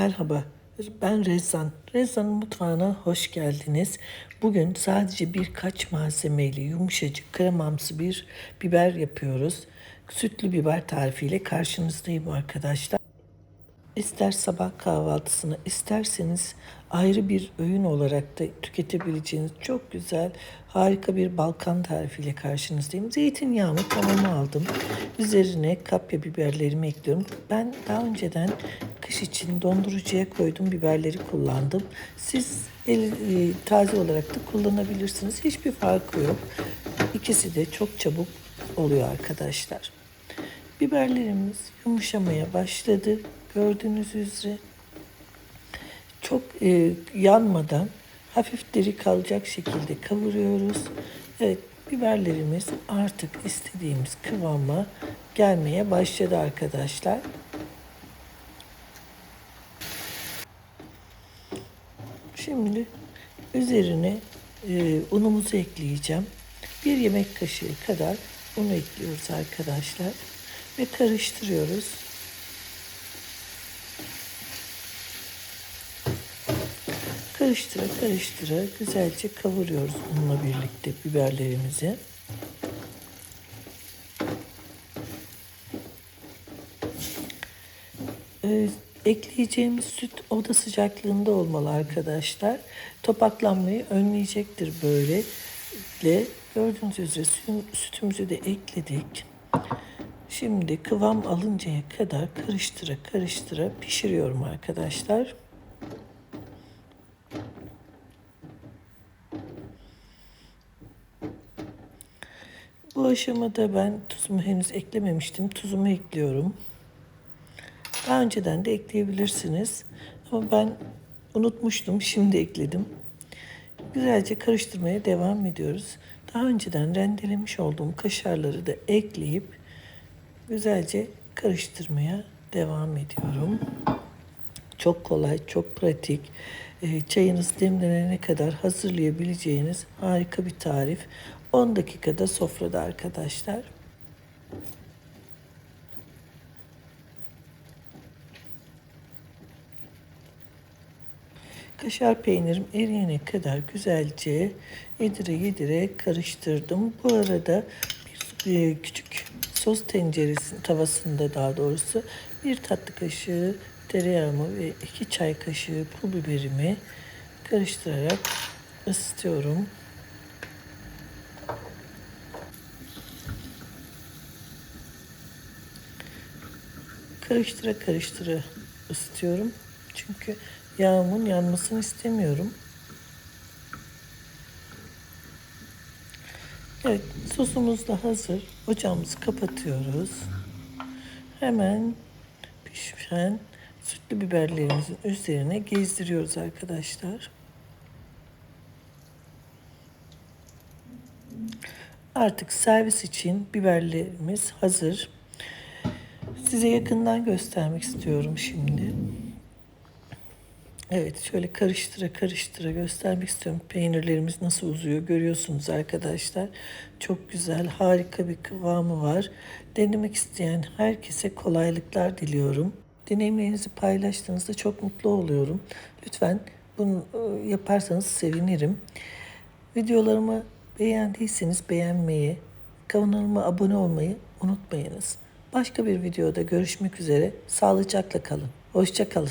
Merhaba, ben Rezan. Rezan'ın mutfağına hoş geldiniz. Bugün sadece birkaç malzemeyle yumuşacık kremamsı bir biber yapıyoruz. Sütlü biber tarifiyle karşınızdayım arkadaşlar. İster sabah kahvaltısını isterseniz ayrı bir öğün olarak da tüketebileceğiniz çok güzel harika bir Balkan tarifiyle karşınızdayım. Zeytinyağımı tavama aldım. Üzerine kapya biberlerimi ekliyorum. Ben daha önceden kış için dondurucuya koydum biberleri kullandım. Siz el, e, taze olarak da kullanabilirsiniz. Hiçbir farkı yok. İkisi de çok çabuk oluyor arkadaşlar. Biberlerimiz yumuşamaya başladı. Gördüğünüz üzere çok e, yanmadan hafif diri kalacak şekilde kavuruyoruz. Evet biberlerimiz artık istediğimiz kıvama gelmeye başladı arkadaşlar. Şimdi üzerine e, unumuzu ekleyeceğim. Bir yemek kaşığı kadar un ekliyoruz arkadaşlar ve karıştırıyoruz. Karıştıra karıştıra güzelce kavuruyoruz unla birlikte biberlerimizi. Ee, ekleyeceğimiz süt oda sıcaklığında olmalı arkadaşlar. Topaklanmayı önleyecektir böylelikle. Gördüğünüz üzere sütümüzü de ekledik. Şimdi kıvam alıncaya kadar karıştıra karıştıra pişiriyorum arkadaşlar. Bu aşamada ben tuzumu henüz eklememiştim. Tuzumu ekliyorum. Daha önceden de ekleyebilirsiniz. Ama ben unutmuştum. Şimdi ekledim. Güzelce karıştırmaya devam ediyoruz. Daha önceden rendelemiş olduğum kaşarları da ekleyip güzelce karıştırmaya devam ediyorum. Çok kolay, çok pratik. E, çayınız demlenene kadar hazırlayabileceğiniz harika bir tarif. 10 dakikada sofrada arkadaşlar. Kaşar peynirim eriyene kadar güzelce yedire yedire karıştırdım. Bu arada bir e, küçük sos tenceresi tavasında daha doğrusu bir tatlı kaşığı tereyağımı ve iki çay kaşığı pul biberimi karıştırarak ısıtıyorum. Karıştıra karıştıra ısıtıyorum. Çünkü yağımın yanmasını istemiyorum. Evet, sosumuz da hazır. Ocağımızı kapatıyoruz. Hemen pişen sütlü biberlerimizin üzerine gezdiriyoruz arkadaşlar. Artık servis için biberlerimiz hazır. Size yakından göstermek istiyorum şimdi. Evet şöyle karıştıra karıştıra göstermek istiyorum. Peynirlerimiz nasıl uzuyor görüyorsunuz arkadaşlar. Çok güzel harika bir kıvamı var. Denemek isteyen herkese kolaylıklar diliyorum. Deneyimlerinizi paylaştığınızda çok mutlu oluyorum. Lütfen bunu e, yaparsanız sevinirim. Videolarımı beğendiyseniz beğenmeyi, kanalıma abone olmayı unutmayınız. Başka bir videoda görüşmek üzere. Sağlıcakla kalın. Hoşça kalın.